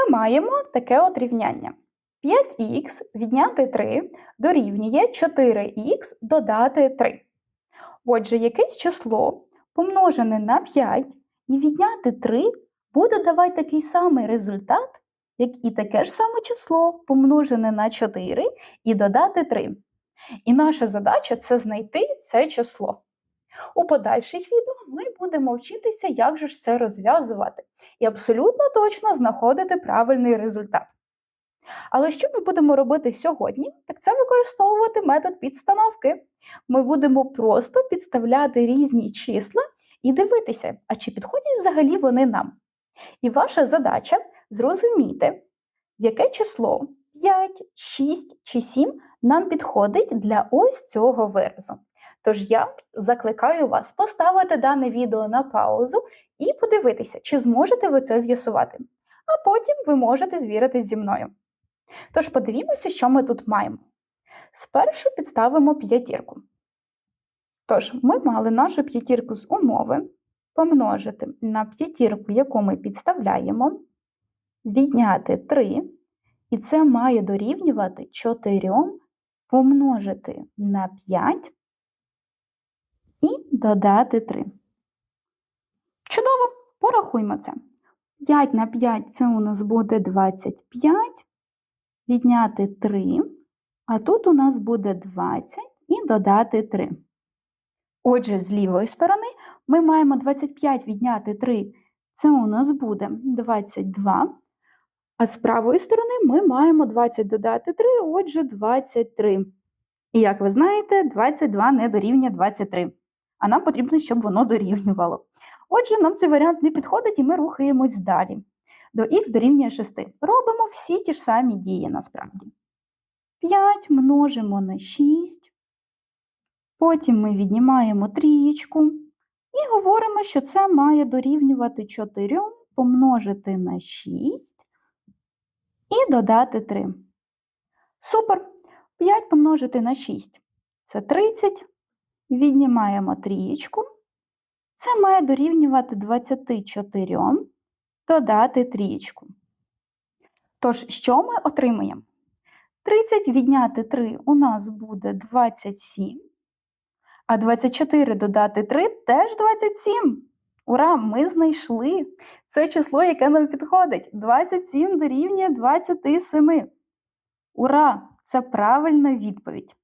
Ми маємо таке от рівняння. 5х відняти 3 дорівнює 4х додати 3. Отже, якесь число помножене на 5 і відняти 3 буде давати такий самий результат, як і таке ж саме число помножене на 4 і додати 3. І наша задача це знайти це число. У подальших відео ми будемо вчитися, як же ж це розв'язувати, і абсолютно точно знаходити правильний результат. Але що ми будемо робити сьогодні? Так це використовувати метод підстановки. Ми будемо просто підставляти різні числа і дивитися, а чи підходять взагалі вони нам. І ваша задача зрозуміти, яке число 5, 6 чи 7 нам підходить для ось цього виразу. Тож я закликаю вас поставити дане відео на паузу і подивитися, чи зможете ви це з'ясувати. А потім ви можете звіритись зі мною. Тож подивімося, що ми тут маємо. Спершу підставимо п'ятірку. Тож, ми мали нашу п'ятірку з умови помножити на п'ятірку, яку ми підставляємо, відняти 3, і це має дорівнювати 4 помножити на 5 і додати 3. Чудово! Порахуймо це. 5 на 5 це у нас буде 25, відняти 3, а тут у нас буде 20 і додати 3. Отже, з лівої сторони ми маємо 25 відняти 3, це у нас буде 22. А з правої сторони ми маємо 20 додати 3, отже, 23. І як ви знаєте, 22 не дорівнює 23. А нам потрібно, щоб воно дорівнювало. Отже, нам цей варіант не підходить, і ми рухаємось далі. До х дорівнює 6. Робимо всі ті ж самі дії насправді. 5 множимо на 6. Потім ми віднімаємо трієчку і говоримо, що це має дорівнювати 4 помножити на 6 і додати 3. Супер! 5 помножити на 6 це 30. Віднімаємо трієчку. Це має дорівнювати 24, додати трієчку. Тож, що ми отримаємо? 30 відняти 3 у нас буде 27, а 24 додати 3 теж 27. Ура! Ми знайшли це число, яке нам підходить. 27 дорівнює 27. Ура! Це правильна відповідь.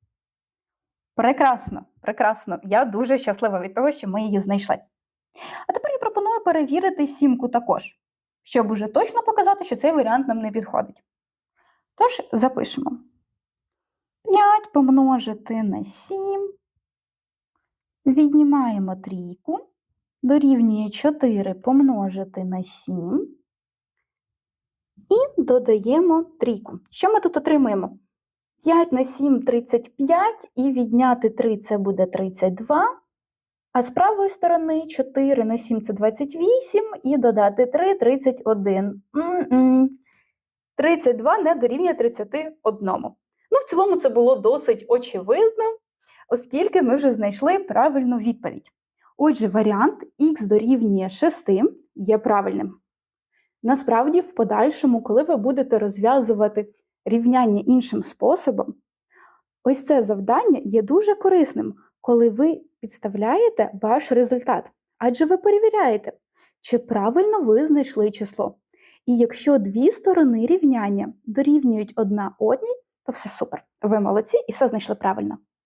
Прекрасно, прекрасно. Я дуже щаслива від того, що ми її знайшли. А тепер я пропоную перевірити сімку також, щоб уже точно показати, що цей варіант нам не підходить. Тож, запишемо. 5 помножити на 7. Віднімаємо трійку. Дорівнює 4 помножити на 7. І додаємо трійку. Що ми тут отримуємо? 5 на 7 35, і відняти 3 це буде 32. А з правої сторони 4 на 7 це 28, і додати 3 31. М-м. 32 не дорівнює 31. Ну, в цілому, це було досить очевидно, оскільки ми вже знайшли правильну відповідь. Отже, варіант х дорівнює 6 є правильним. Насправді, в подальшому, коли ви будете розв'язувати рівняння іншим способом, ось це завдання є дуже корисним, коли ви підставляєте ваш результат. Адже ви перевіряєте, чи правильно ви знайшли число. І якщо дві сторони рівняння дорівнюють одна одній, то все супер. Ви молодці і все знайшли правильно.